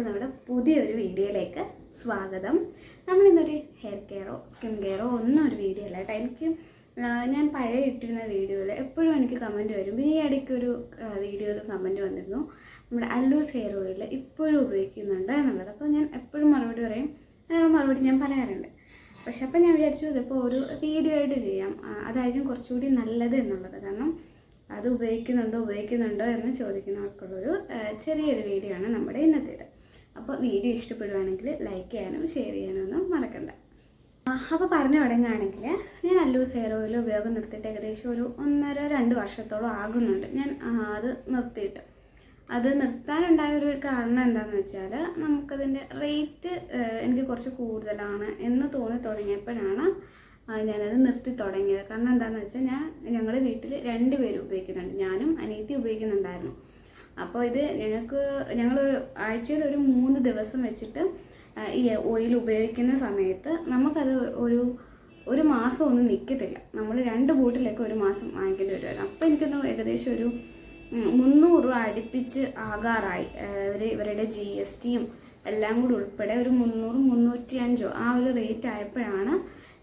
എല്ലാവർക്കും നമ്മുടെ പുതിയൊരു വീഡിയോയിലേക്ക് സ്വാഗതം. നമ്മൾ ഇന്നൊരു ഹെയർ കെയറോ സ്കിൻ കെയറോ ഒന്നും ഒരു വീഡിയോ അല്ല കേട്ടോ. എനിക്ക് ഞാൻ പഴയ ഇട്ടിരുന്ന വീഡിയോയിൽ എപ്പോഴും എനിക്ക് കമന്റ് വരും. ഈ ഇടയ്ക്ക് ഒരു വീഡിയോയിൽ കമന്റ് വന്നിരുന്നു. നമ്മുടെ അല്ലൂസ് ഹെയർ ഓയിൽ ഇപ്പോഴും ഉപയോഗിക്കുന്നുണ്ട് എന്നുള്ളത്. അപ്പോൾ ഞാൻ എപ്പോഴും മറുപടി പറയും. അതിനുള്ള മറുപടി ഞാൻ പറയാറുണ്ട്. പക്ഷെ അപ്പോൾ ഞാൻ വിചാരിച്ചു ഇതിപ്പോൾ ഒരു വീഡിയോ ആയിട്ട് ചെയ്യാം. അതായിരിക്കും കുറച്ചുകൂടി നല്ലത് എന്നുള്ളത്. കാരണം അത് ഉപയോഗിക്കുന്നുണ്ടോ ഉപയോഗിക്കുന്നുണ്ടോ എന്ന് ചോദിക്കുന്നവർക്കുള്ളൊരു ചെറിയൊരു വീഡിയോ ആണ് നമ്മുടെ ഇന്നത്തേത്. അപ്പോൾ വീഡിയോ ഇഷ്ടപ്പെടുവാണെങ്കിൽ ലൈക്ക് ചെയ്യാനും ഷെയർ ചെയ്യാനും ഒന്നും മറക്കണ്ട. അപ്പോൾ പറഞ്ഞു തുടങ്ങുകയാണെങ്കിൽ ഞാൻ അല്ലൂസ് ഹെയർ ഓയിൽ ഉപയോഗം നിർത്തിയിട്ട് ഏകദേശം ഒരു ഒന്നര രണ്ട് വർഷത്തോളം ആകുന്നുണ്ട്. ഞാൻ അത് നിർത്തിയിട്ട്. അത് നിർത്താനുണ്ടായ ഒരു കാരണം എന്താണെന്ന് വെച്ചാൽ നമുക്കതിന്റെ റേറ്റ് എനിക്ക് കുറച്ച് കൂടുതലാണ് എന്ന് തോന്നി തുടങ്ങിയപ്പോഴാണ് ഞാനത് നിർത്തി തുടങ്ങിയത്. കാരണം എന്താണെന്ന് വെച്ചാൽ ഞാൻ ഞങ്ങളുടെ വീട്ടിൽ രണ്ട് പേര് ഉപയോഗിക്കുന്നുണ്ട്. ഞാനും അനീത്തി ഉപയോഗിക്കുന്നുണ്ടായിരുന്നു. അപ്പോൾ ഇത് ഞങ്ങൾക്ക് ഞങ്ങൾ ആഴ്ചയിൽ ഒരു മൂന്ന് ദിവസം വെച്ചിട്ട് ഈ ഓയിൽ ഉപയോഗിക്കുന്ന സമയത്ത് നമുക്കത് ഒരു ഒരു മാസം ഒന്നും നിൽക്കത്തില്ല നമ്മൾ രണ്ട് ബോട്ടിലൊക്കെ ഒരു മാസം വാങ്ങിക്കേണ്ടി വരുമായിരുന്നു അപ്പോൾ എനിക്കൊന്ന് ഏകദേശം ഒരു മുന്നൂറ് രൂപ അടുപ്പിച്ച് ആകാറായി. ഇവർ ഇവരുടെ ജി എസ് ടിയും എല്ലാം കൂടി ഉൾപ്പെടെ ഒരു മുന്നൂറ് മുന്നൂറ്റി അഞ്ചോ ആ ഒരു റേറ്റ് ആയപ്പോഴാണ്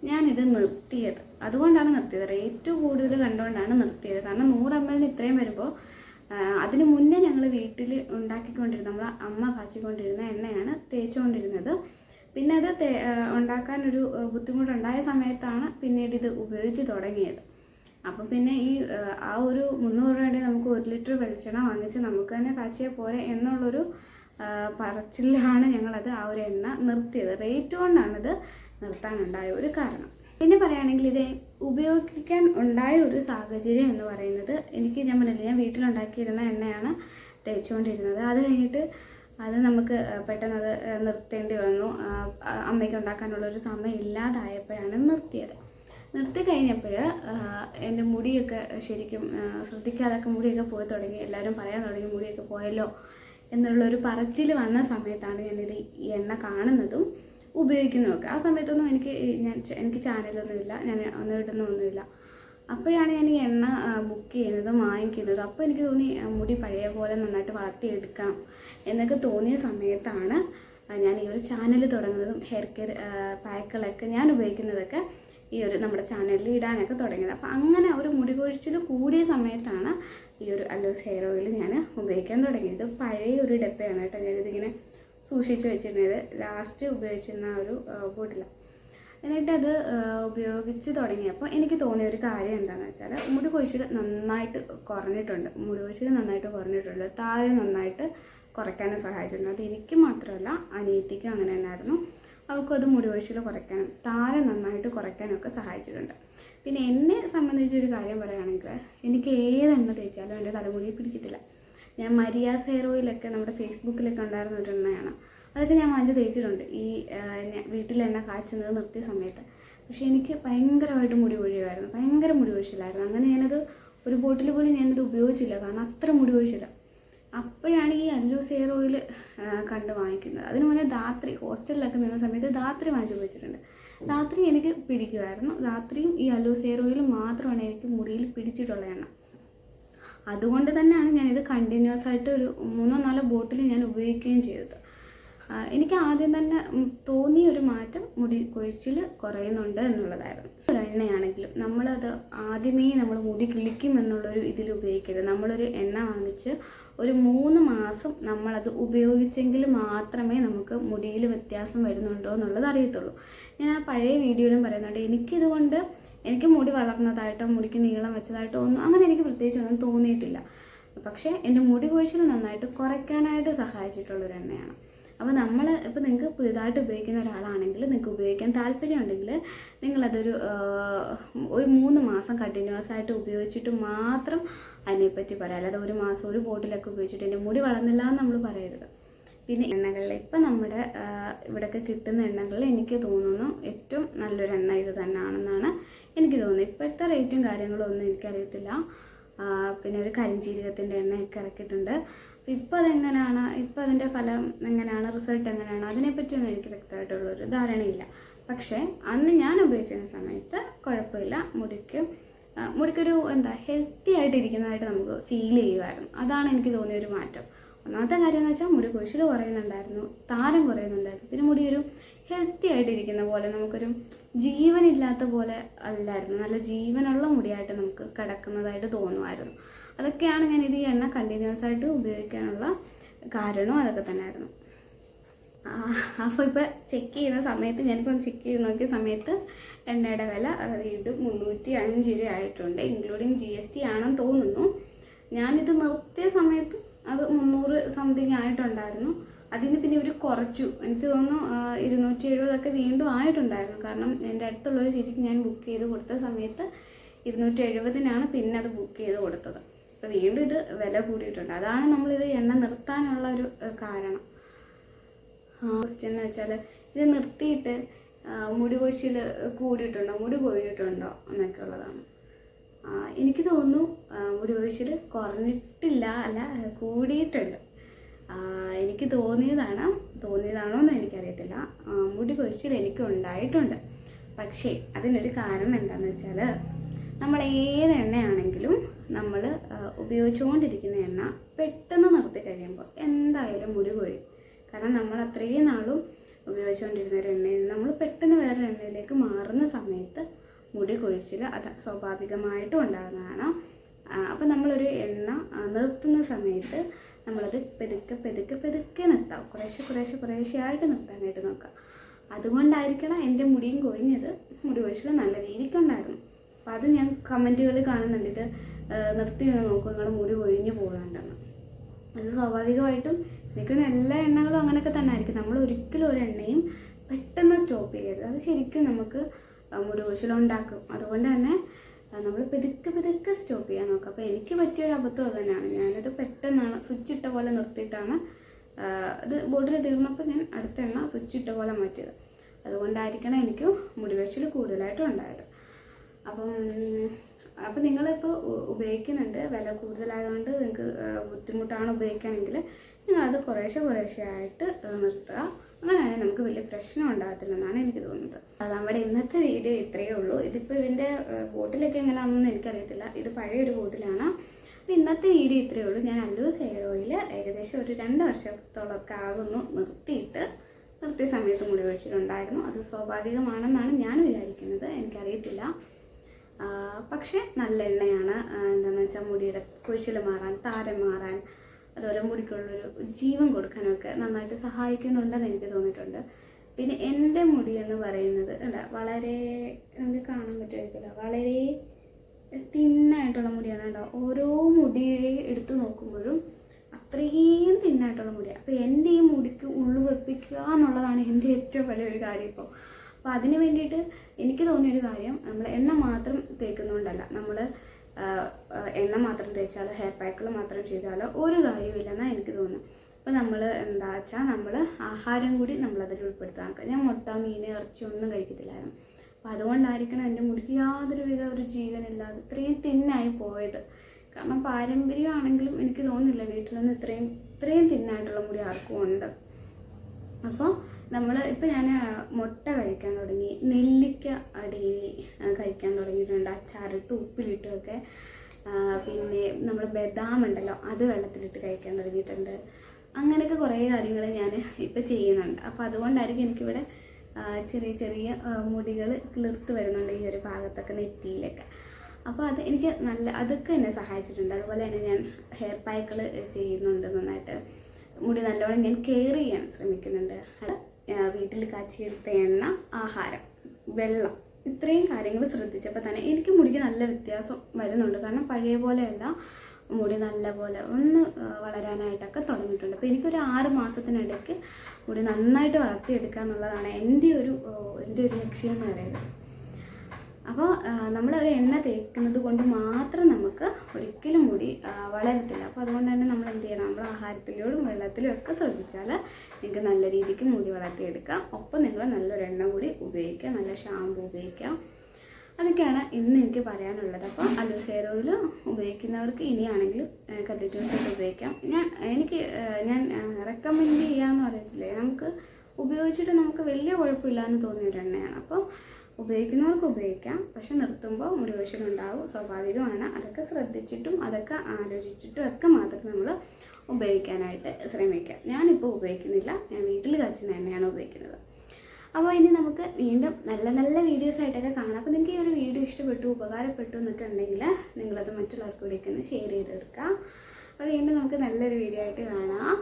ഞാനിത് നിർത്തിയത്. അതുകൊണ്ടാണ് നിർത്തിയത്. റേറ്റ് കൂടുതൽ കണ്ടുകൊണ്ടാണ് നിർത്തിയത്. കാരണം നൂറ് എം എല്ലിന് ഇത്രയും വരുമ്പോൾ അതിന് മുന്നേ ഞങ്ങൾ വീട്ടിൽ ഉണ്ടാക്കിക്കൊണ്ടിരുന്ന നമ്മൾ അമ്മ കാച്ചിക്കൊണ്ടിരുന്ന എണ്ണയാണ് തേച്ചുകൊണ്ടിരുന്നത്. പിന്നെ അത് തേ ഉണ്ടാക്കാനൊരു ബുദ്ധിമുട്ടുണ്ടായ സമയത്താണ് പിന്നീട് ഇത് ഉപയോഗിച്ച് തുടങ്ങിയത്. അപ്പം പിന്നെ ഈ ആ, ഒരു മുന്നൂറ് രൂപയുടെ നമുക്ക് ഒരു ലിറ്റർ വെളിച്ചെണ്ണ വാങ്ങിച്ച് നമുക്ക് തന്നെ കാച്ചിയാൽ പോരെ എന്നുള്ളൊരു പറച്ചിലാണ് ഞങ്ങളത് ആ ഒരു എണ്ണ നിർത്തിയത്. റേറ്റ് കൊണ്ടാണിത് നിർത്താനുണ്ടായ ഒരു കാരണം. പിന്നെ പറയുകയാണെങ്കിൽ ഇത് ഉപയോഗിക്കാൻ ഉണ്ടായ ഒരു സാഹചര്യം എന്ന് പറയുന്നത് എനിക്ക് ഞാൻ പറഞ്ഞില്ല ഞാൻ വീട്ടിലുണ്ടാക്കിയിരുന്ന എണ്ണയാണ് തേച്ചുകൊണ്ടിരുന്നത്. അത് കഴിഞ്ഞിട്ട് അത് നമുക്ക് പെട്ടെന്ന് അത് നിർത്തേണ്ടി വന്നു. അമ്മയ്ക്ക് ഉണ്ടാക്കാനുള്ള ഒരു സമയം ഇല്ലാതായപ്പോഴാണ് നിർത്തിയത്. നിർത്തി കഴിഞ്ഞപ്പോൾ എന്റെ മുടിയൊക്കെ ശരിക്കും ശ്രദ്ധിക്കാതൊക്കെ മുടിയൊക്കെ പോയി തുടങ്ങി. എല്ലാവരും പറയാൻ തുടങ്ങി മുടിയൊക്കെ പോയല്ലോ എന്നുള്ളൊരു പറച്ചിൽ വന്ന സമയത്താണ് ഞാനിത് ഈ എണ്ണ കാണുന്നതും ഉപയോഗിക്കുന്നതൊക്കെ ആ സമയത്തൊന്നും എനിക്ക് ഞാൻ എനിക്ക് ചാനലൊന്നുമില്ല. ഞാൻ ഒന്നും ഇടുന്നൊന്നുമില്ല അപ്പോഴാണ് ഞാൻ ഈ എണ്ണ ബുക്ക് ചെയ്യുന്നതും വാങ്ങിക്കുന്നതും. അപ്പോൾ എനിക്ക് തോന്നി മുടി പഴയ പോലെ നന്നായിട്ട് വളർത്തിയെടുക്കാം എന്നൊക്കെ തോന്നിയ സമയത്താണ് ഞാൻ ഈ ഒരു ചാനൽ തുടങ്ങുന്നതും ഹെയർ കെയർ പാക്കുകളൊക്കെ ഞാൻ ഉപയോഗിക്കുന്നതൊക്കെ ഈ ഒരു നമ്മുടെ ചാനലിൽ ഇടാനൊക്കെ തുടങ്ങിയത്. അപ്പോൾ അങ്ങനെ ഒരു മുടി കൊഴിച്ചിൽ കൂടിയ സമയത്താണ് ഈ ഒരു അലോസ് ഹെയർ ഓയിൽ ഞാൻ ഉപയോഗിക്കാൻ തുടങ്ങിയത്. പഴയ ഒരു ഡപ്പയാണ് കേട്ടോ. ഞാനിതിങ്ങനെ സൂക്ഷിച്ച് വെച്ചിരുന്നത്. ലാസ്റ്റ് ഉപയോഗിച്ചിരുന്ന ഒരു എന്നിട്ട് എന്നിട്ടത് ഉപയോഗിച്ച് തുടങ്ങിയപ്പോൾ എനിക്ക് തോന്നിയ ഒരു കാര്യം എന്താണെന്ന് വെച്ചാൽ മുടി കൊഴിച്ചിൽ നന്നായിട്ട് കുറഞ്ഞിട്ടുണ്ട്. മുടി കൊഴിച്ചിൽ നന്നായിട്ട് കുറഞ്ഞിട്ടുണ്ട്. താഴെ നന്നായിട്ട് കുറയ്ക്കാനും സഹായിച്ചിട്ടുണ്ട്. അത് എനിക്ക് മാത്രമല്ല അനിയത്തിക്കും അങ്ങനെ തന്നെയായിരുന്നു. അവൾക്കും അത് മുടി കൊഴിച്ചിൽ കുറയ്ക്കാനും താഴെ നന്നായിട്ട് കുറയ്ക്കാനൊക്കെ സഹായിച്ചിട്ടുണ്ട്. പിന്നെ എന്നെ സംബന്ധിച്ചൊരു കാര്യം പറയുകയാണെങ്കിൽ എനിക്ക് ഏത് എണ്ണ തേച്ചാലും എന്റെ തലമുടി പിടിക്കത്തില്ല. ഞാൻ മരിയാസ് ഹെയർ ഓയിലൊക്കെ നമ്മുടെ ഫേസ്ബുക്കിലൊക്കെ ഉണ്ടായിരുന്ന ഒരു എണ്ണയാണ് അതൊക്കെ ഞാൻ വാങ്ങിച്ച് തേച്ചിട്ടുണ്ട്. ഈ വീട്ടിൽ എണ്ണ കാച്ചുന്നത് നിർത്തിയ സമയത്ത്. പക്ഷെ എനിക്ക് ഭയങ്കരമായിട്ട് മുടി കൊഴിയുമായിരുന്നു ഭയങ്കര മുടി കൊഴിച്ചിലായിരുന്നു. അങ്ങനെ ഞാനത് ഒരു ബോട്ടിൽ പോലും ഞാനത് ഉപയോഗിച്ചില്ല. കാരണം അത്ര മുടി കൊഴിച്ചില്ല അപ്പോഴാണ് ഈ അല്ലൂസ് ഹെയർ ഓയിൽ കണ്ട് വാങ്ങിക്കുന്നത്. അതിന് മുന്നേ ധാത്രി ഹോസ്റ്റലിലൊക്കെ നിന്ന സമയത്ത് ധാത്രി വാങ്ങിച്ച് ഉപയോഗിച്ചിട്ടുണ്ട്. ധാത്രി എനിക്ക് പിടിക്കുമായിരുന്നു ധാത്രിയും ഈ അല്ലൂസ് ഹെയർ ഓയിലും മാത്രമാണ് എനിക്ക് മുറിയിൽ പിടിച്ചിട്ടുള്ള എണ്ണ. അതുകൊണ്ട് തന്നെയാണ് ഞാൻ ഇത് കണ്ടിന്യൂസ് ആയിട്ട് ഒരു മൂന്നോ നാലോ ബോട്ടിൽ ഞാൻ ഉപയോഗിക്കുകയും ചെയ്തത്. എനിക്ക് ആദ്യം തന്നെ തോന്നിയ ഒരു മാറ്റം മുടി കൊഴിച്ചിൽ കുറയുന്നുണ്ട് എന്നുള്ളതായിരുന്നു. ഒരു എണ്ണയാണെങ്കിലും നമ്മളത് ആദ്യമേ നമ്മൾ മുടി കിളിക്കും എന്നുള്ളൊരു ഇതിൽ ഉപയോഗിക്കരുത്. നമ്മളൊരു എണ്ണ വാങ്ങിച്ച് ഒരു മൂന്ന് മാസം നമ്മളത് ഉപയോഗിച്ചെങ്കിൽ മാത്രമേ നമുക്ക് മുടിയിൽ വ്യത്യാസം വരുന്നുണ്ടോ എന്നുള്ളത് അറിയത്തുള്ളൂ. ഞാൻ ആ പഴയ വീഡിയോയിലും പറയുന്നുണ്ട്. എനിക്കിതുകൊണ്ട് എനിക്ക് മുടി വളർന്നതായിട്ടോ മുടിക്ക് നീളം വെച്ചതായിട്ടോ ഒന്നും അങ്ങനെ എനിക്ക് പ്രത്യേകിച്ച് ഒന്നും തോന്നിയിട്ടില്ല. പക്ഷേ എന്റെ മുടി കൊഴിച്ചിൽ നന്നായിട്ട് കുറയ്ക്കാനായിട്ട് സഹായിച്ചിട്ടുള്ളൊരു എണ്ണയാണ്. അപ്പോൾ നമ്മൾ ഇപ്പോൾ നിങ്ങൾക്ക് പുതിയതായിട്ട് ഉപയോഗിക്കുന്ന ഒരാളാണെങ്കിൽ നിങ്ങൾക്ക് ഉപയോഗിക്കാൻ താല്പര്യമുണ്ടെങ്കിൽ നിങ്ങളതൊരു ഒരു മൂന്ന് മാസം കണ്ടിന്യൂസ് ആയിട്ട് ഉപയോഗിച്ചിട്ട് മാത്രം അതിനെപ്പറ്റി പറയാം. അല്ലാതെ ഒരു മാസം ഒരു ബോട്ടിലൊക്കെ ഉപയോഗിച്ചിട്ട് എന്റെ മുടി വളർന്നില്ല എന്ന് നമ്മൾ പറയരുത്. പിന്നെ എണ്ണകളിൽ ഇപ്പം നമ്മുടെ ഇവിടെയൊക്കെ കിട്ടുന്ന എണ്ണകളിൽ എനിക്ക് തോന്നുന്നു ഏറ്റവും നല്ലൊരു എണ്ണ ഇത് തന്നെയാണെന്നാണ് എനിക്ക് തോന്നുന്നത്. ഇപ്പോഴത്തെ റേറ്റും കാര്യങ്ങളും ഒന്നും എനിക്കറിയത്തില്ല. പിന്നെ ഒരു കരിഞ്ചീരകത്തിന്റെ എണ്ണയൊക്കെ ഇറക്കിയിട്ടുണ്ട്. അപ്പോൾ ഇപ്പോൾ അതെങ്ങനെയാണ് ഇപ്പോൾ അതിന്റെ ഫലം എങ്ങനെയാണ് റിസൾട്ട് എങ്ങനെയാണ് അതിനെപ്പറ്റിയൊന്നും എനിക്ക് വ്യക്തമായിട്ടുള്ളൊരു ധാരണയില്ല. പക്ഷേ അന്ന് ഞാൻ ഉപയോഗിച്ചിരുന്ന സമയത്ത് കുഴപ്പമില്ല. മുടിക്ക് മുടിക്കൊരു എന്താ ഹെൽത്തി ആയിട്ടിരിക്കുന്നതായിട്ട് നമുക്ക് ഫീൽ ചെയ്യുമായിരുന്നു. അതാണ് എനിക്ക് തോന്നിയ ഒരു മാറ്റം. ഒന്നാമത്തെ കാര്യം എന്ന് വെച്ചാൽ മുടി കൊഴിച്ചിൽ കുറയുന്നുണ്ടായിരുന്നു താരം കുറയുന്നുണ്ടായിരുന്നു. പിന്നെ മുടി ഒരു ഹെൽത്തി ആയിട്ടിരിക്കുന്ന പോലെ നമുക്കൊരു ജീവനില്ലാത്ത പോലെ അല്ലായിരുന്നു. നല്ല ജീവനുള്ള മുടിയായിട്ട് നമുക്ക് കിടക്കുന്നതായിട്ട് തോന്നുമായിരുന്നു. അതൊക്കെയാണ് ഞാൻ ഇത് ഈ എണ്ണ കണ്ടിന്യൂസ് ആയിട്ട് ഉപയോഗിക്കാനുള്ള കാരണവും അതൊക്കെ തന്നെയായിരുന്നു. അപ്പോൾ ഇപ്പോൾ ചെക്ക് ചെയ്യുന്ന സമയത്ത് ഞാനിപ്പോൾ ചെക്ക് ചെയ്ത് നോക്കിയ സമയത്ത് എണ്ണയുടെ വില വീണ്ടും മുന്നൂറ്റി അഞ്ച് രൂപ ആയിട്ടുണ്ട് ഇൻക്ലൂഡിങ് ജി എസ് ടി ആണെന്ന് തോന്നുന്നു. ഞാനിത് നിർത്തിയ സമയത്ത് അത് മുന്നൂറ് സംതിങ് ആയിട്ടുണ്ടായിരുന്നു. അതിന് പിന്നെ ഇവർ കുറച്ചു. എനിക്ക് തോന്നുന്നു ഇരുന്നൂറ്റി എഴുപതൊക്കെ വീണ്ടും ആയിട്ടുണ്ടായിരുന്നു. കാരണം എന്റെ അടുത്തുള്ളൊരു ചേച്ചിക്ക് ഞാൻ ബുക്ക് ചെയ്ത് കൊടുത്ത സമയത്ത് ഇരുന്നൂറ്റി എഴുപതിനാണ് പിന്നെ അത് ബുക്ക് ചെയ്ത് കൊടുത്തത്. അപ്പോൾ വീണ്ടും ഇത് വില കൂടിയിട്ടുണ്ട്. അതാണ് നമ്മളിത് എണ്ണ നിർത്താനുള്ള ഒരു കാരണം. ക്വസ്റ്റ്യൻ എന്ന് വെച്ചാൽ ഇത് നിർത്തിയിട്ട് മുടി കൊഴിച്ചിൽ കൂടിയിട്ടുണ്ടോ? മുടി കൊഴിയിട്ടുണ്ടോ എന്നൊക്കെ ഉള്ളതാണ്. എനിക്ക് തോന്നുന്നു മുടി കൊഴിച്ചിൽ കുറഞ്ഞിട്ടില്ല അല്ല കൂടിയിട്ടുണ്ട്. എനിക്ക് തോന്നിയതാണ്? തോന്നിയതാണോ എന്ന് എനിക്കറിയത്തില്ല. മുടി കൊഴിച്ചിൽ എനിക്ക് ഉണ്ടായിട്ടുണ്ട്. പക്ഷേ അതിനൊരു കാരണം എന്താണെന്ന് വെച്ചാൽ നമ്മൾ ഏത് എണ്ണയാണെങ്കിലും നമ്മൾ ഉപയോഗിച്ചുകൊണ്ടിരിക്കുന്ന എണ്ണ പെട്ടെന്ന് നിർത്തി കഴിയുമ്പോൾ എന്തായാലും മുടി കൊഴിയും. കാരണം നമ്മൾ അത്രയും നാളും ഉപയോഗിച്ചുകൊണ്ടിരുന്ന ഒരു എണ്ണയിൽ നമ്മൾ പെട്ടെന്ന് വേറെ എണ്ണയിലേക്ക് മാറുന്ന സമയത്ത് മുടി കൊഴിച്ചിൽ അത് സ്വാഭാവികമായിട്ടും ഉണ്ടാകുന്നതാണ്. അപ്പം നമ്മളൊരു എണ്ണ നിർത്തുന്ന സമയത്ത് നമ്മളത് പെതുക്കെ പെതുക്കെ പെതുക്കെ നിർത്താം. കുറേശ്ശെ കുറേശ്ശെ കുറേശ്ശെയായിട്ട് നിർത്താനായിട്ട് നോക്കാം. അതുകൊണ്ടായിരിക്കണം എന്റെ മുടിയും കൊഴിഞ്ഞത് മുടി കൊഴിച്ചിൽ നല്ല രീതിക്ക് ഉണ്ടായിരുന്നു. അപ്പോൾ അത് ഞാൻ കമന്റുകളിൽ കാണുന്നുണ്ട് ഇത് നിർത്തി നോക്കും നിങ്ങൾ മുടി കൊഴിഞ്ഞു പോകാണ്ടെന്ന്. അത് സ്വാഭാവികമായിട്ടും എനിക്കൊന്ന് എല്ലാ എണ്ണകളും അങ്ങനെയൊക്കെ തന്നെ ആയിരിക്കും. നമ്മൾ ഒരിക്കലും ഒരു എണ്ണയും പെട്ടെന്ന് സ്റ്റോപ്പ് ചെയ്യരുത്. അത് ശരിക്കും നമുക്ക് ഉണ്ടാക്കും അതുകൊണ്ട് തന്നെ നമ്മൾ പെതുക്കെ പെതുക്കെ സ്റ്റോപ്പ് ചെയ്യാൻ നോക്കുക. അപ്പോൾ എനിക്ക് പറ്റിയ ഒരു അബദ്ധം അത് തന്നെയാണ് ഞാനത് പെട്ടെന്നാണ് സ്വിച്ച് ഇട്ട പോലെ നിർത്തിയിട്ടാണ് ഇത് ബോട്ടിൽ തീർന്നപ്പോൾ ഞാൻ അടുത്ത എണ്ണ സ്വിച്ച് ഇട്ട പോലെ മാറ്റിയത്. അതുകൊണ്ടായിരിക്കണം എനിക്ക് മുടി കൊഴിച്ചിൽ കൂടുതലായിട്ടും ഉണ്ടായത്. അപ്പം അപ്പം നിങ്ങളിപ്പോൾ ഉപയോഗിക്കുന്നുണ്ട്. വില കൂടുതലായതുകൊണ്ട് നിങ്ങൾക്ക് ബുദ്ധിമുട്ടാണ് ഉപയോഗിക്കാനെങ്കിൽ നിങ്ങളത് കുറേശ്ശെ കുറേശ്ശെ ആയിട്ട് നിർത്തുക. അങ്ങനെയാണെങ്കിൽ നമുക്ക് വലിയ പ്രശ്നം ഉണ്ടാകത്തില്ലെന്നാണ് എനിക്ക് തോന്നുന്നത്. നമ്മുടെ ഇന്നത്തെ വീഡിയോ ഇത്രയേ ഉള്ളൂ. ഇതിപ്പോൾ ഇതിന്റെ ബോട്ടിലൊക്കെ എങ്ങനെയാണെന്നൊന്നും എനിക്കറിയത്തില്ല. ഇത് പഴയൊരു ബോട്ടിലാണ്. അപ്പോൾ ഇന്നത്തെ വീഡിയോ ഇത്രയേ ഉള്ളൂ. ഞാൻ അല്ലൂസ് ഹെയർ ഓയിൽ ഏകദേശം ഒരു രണ്ട് വർഷത്തോളമൊക്കെ ആകുന്നു നിർത്തിയിട്ട് നിർത്തിയ സമയത്ത് മുടി വെച്ചിട്ടുണ്ടായിരുന്നു അത് സ്വാഭാവികമാണെന്നാണ് ഞാൻ വിചാരിക്കുന്നത്. എനിക്കറിയത്തില്ല. പക്ഷേ നല്ല എണ്ണയാണ്. എന്താണെന്ന് വെച്ചാൽ മുടിയുടെ കുഴിച്ചിൽ മാറാൻ താരം മാറാൻ അതുപോലെ മുടിക്കുള്ളൊരു ജീവൻ കൊടുക്കാനൊക്കെ നന്നായിട്ട് സഹായിക്കുന്നുണ്ടെന്ന് എനിക്ക് തോന്നിയിട്ടുണ്ട്. പിന്നെ എന്റെ മുടി എന്ന് പറയുന്നത് അല്ല വളരെ നമുക്ക് കാണാൻ പറ്റുമായിരിക്കില്ല വളരെ തിന്നായിട്ടുള്ള മുടിയാണ് കേട്ടോ. ഓരോ മുടിയെ എടുത്തു നോക്കുമ്പോഴും അത്രയും തിന്നായിട്ടുള്ള മുടിയാണ് അപ്പോൾ എന്റെ ഈ മുടിക്ക് ഉള്ളു വെപ്പിക്കുക എന്നുള്ളതാണ് എന്റെ ഏറ്റവും വലിയൊരു കാര്യം ഇപ്പോൾ അപ്പോൾ അതിന് വേണ്ടിയിട്ട് എനിക്ക് തോന്നിയൊരു കാര്യം നമ്മൾ എണ്ണ മാത്രം തേക്കുന്നതുകൊണ്ടല്ല നമ്മൾ എണ്ണ മാത്രം തേച്ചാലോ ഹെയർ പാക്കുകൾ മാത്രം ചെയ്താലോ ഒരു കാര്യമില്ലെന്നാണ് എനിക്ക് തോന്നുന്നത് അപ്പോൾ നമ്മൾ എന്താ വെച്ചാൽ നമ്മൾ ആഹാരം കൂടി നമ്മളതിൽ ഉൾപ്പെടുത്താൻ ഞാൻ മുട്ട മീൻ ഇറച്ചി ഒന്നും കഴിക്കത്തില്ലായിരുന്നു. അപ്പോൾ അതുകൊണ്ടായിരിക്കണം എന്റെ മുടിക്ക് യാതൊരു വിധ ഒരു ജീവനില്ലാതെ ഇത്രയും തിന്നായി പോയത്. കാരണം പാരമ്പര്യമാണെങ്കിലും എനിക്ക് തോന്നുന്നില്ല വീട്ടിലൊന്നും ഇത്രയും ഇത്രയും തിന്നായിട്ടുള്ള മുടി ആർക്കും ഉണ്ട്. അപ്പോൾ നമ്മൾ ഇപ്പം ഞാൻ മുട്ട കഴിക്കാൻ തുടങ്ങി നെല്ലിക്ക ഡെയിലി കഴിക്കാൻ തുടങ്ങിയിട്ടുണ്ട് അച്ചാറിട്ട് ഉപ്പിലിട്ടുമൊക്കെ പിന്നെ നമ്മൾ ബദാം ഉണ്ടല്ലോ അത് വെള്ളത്തിലിട്ട് കഴിക്കാൻ തുടങ്ങിയിട്ടുണ്ട്. അങ്ങനെയൊക്കെ കുറേ കാര്യങ്ങൾ ഞാൻ ഇപ്പോൾ ചെയ്യുന്നുണ്ട്. അപ്പോൾ അതുകൊണ്ടായിരിക്കും എനിക്കിവിടെ ചെറിയ ചെറിയ മുടികൾ കിളിർത്ത് വരുന്നുണ്ട് ഈ ഒരു ഭാഗത്തൊക്കെ നെറ്റിയിലൊക്കെ. അപ്പോൾ അത് എനിക്ക് നല്ല അതൊക്കെ എന്നെ സഹായിച്ചിട്ടുണ്ട്. അതുപോലെ തന്നെ ഞാൻ ഹെയർ പാക്കുകൾ ചെയ്യുന്നുണ്ട് നന്നായിട്ട്. മുടി നല്ലോണം ഞാൻ കെയർ ചെയ്യാൻ ശ്രമിക്കുന്നുണ്ട്. വീട്ടിൽ കാച്ചിയെടുത്ത എണ്ണ ആഹാരം വെള്ളം ഇത്രയും കാര്യങ്ങൾ ശ്രദ്ധിച്ചപ്പോൾ തന്നെ എനിക്ക് മുടിക്ക് നല്ല വ്യത്യാസം വരുന്നുണ്ട്. കാരണം പഴയ പോലെയല്ല മുടി നല്ല പോലെ ഒന്ന് വളരാനായിട്ടൊക്കെ തുടങ്ങിയിട്ടുണ്ട്. അപ്പോൾ എനിക്കൊരു ആറ് മാസത്തിനിടയ്ക്ക് മുടി നന്നായിട്ട് വളർത്തിയെടുക്കുക എന്നുള്ളതാണ് എന്റെ ഒരു എന്റെ ഒരു ലക്ഷ്യം എന്ന് പറയുന്നത്. അപ്പോൾ നമ്മൾ ഒരു എണ്ണ തേക്കുന്നത് കൊണ്ട് മാത്രം നമുക്ക് ഒരിക്കലും മുടി വളരത്തില്ല. അപ്പോൾ അതുകൊണ്ട് തന്നെ നമ്മൾ എന്ത് ചെയ്യണം? നമ്മൾ ആഹാരത്തിലും വെള്ളത്തിലും ഒക്കെ ശ്രദ്ധിച്ചാൽ നിങ്ങൾക്ക് നല്ല രീതിക്ക് മുടി വളർത്തിയെടുക്കാം. ഒപ്പം നിങ്ങൾ നല്ലൊരു എണ്ണ കൂടി ഉപയോഗിക്കാം. നല്ല ഷാമ്പു ഉപയോഗിക്കാം. അതൊക്കെയാണ് ഇന്ന് എനിക്ക് പറയാനുള്ളത്. അപ്പോൾ ഓയിൽ ഉപയോഗിക്കുന്നവർക്ക് ഇനിയാണെങ്കിൽ കണ്ടിന്യൂസ് ഒക്കെ ഉപയോഗിക്കാം. ഞാൻ എനിക്ക് ഞാൻ റെക്കമെൻഡ് ചെയ്യാമെന്ന് പറയത്തില്ലേ നമുക്ക് ഉപയോഗിച്ചിട്ട് നമുക്ക് വലിയ കുഴപ്പമില്ല എന്ന് തോന്നിയ ഒരു എണ്ണയാണ്. അപ്പോൾ ഉപയോഗിക്കുന്നവർക്ക് ഉപയോഗിക്കാം. പക്ഷെ നിർത്തുമ്പോൾ മുടി ഉണ്ടാവും. സ്വാഭാവികമാണ്. അതൊക്കെ ശ്രദ്ധിച്ചിട്ടും അതൊക്കെ ആലോചിച്ചിട്ടും ഒക്കെ മാത്രം നമ്മൾ ഉപയോഗിക്കാനായിട്ട് ശ്രമിക്കാം ഞാനിപ്പോൾ ഉപയോഗിക്കുന്നില്ല. ഞാൻ വീട്ടിൽ കാച്ചുന്ന എണ്ണയാണ് ഉപയോഗിക്കുന്നത്. അപ്പോൾ ഇനി നമുക്ക് വീണ്ടും നല്ല നല്ല വീഡിയോസ് ആയിട്ടൊക്കെ കാണാം. അപ്പോൾ നിങ്ങൾക്ക് ഈ ഒരു വീഡിയോ ഇഷ്ടപ്പെട്ടു ഉപകാരപ്പെട്ടു എന്നൊക്കെ ഉണ്ടെങ്കിൽ നിങ്ങളത് മറ്റുള്ളവർക്ക് കൂടിയൊക്കെ ഒന്ന് ഷെയർ ചെയ്തെടുക്കാം അപ്പോൾ വീണ്ടും നമുക്ക് നല്ലൊരു വീഡിയോ ആയിട്ട് കാണാം.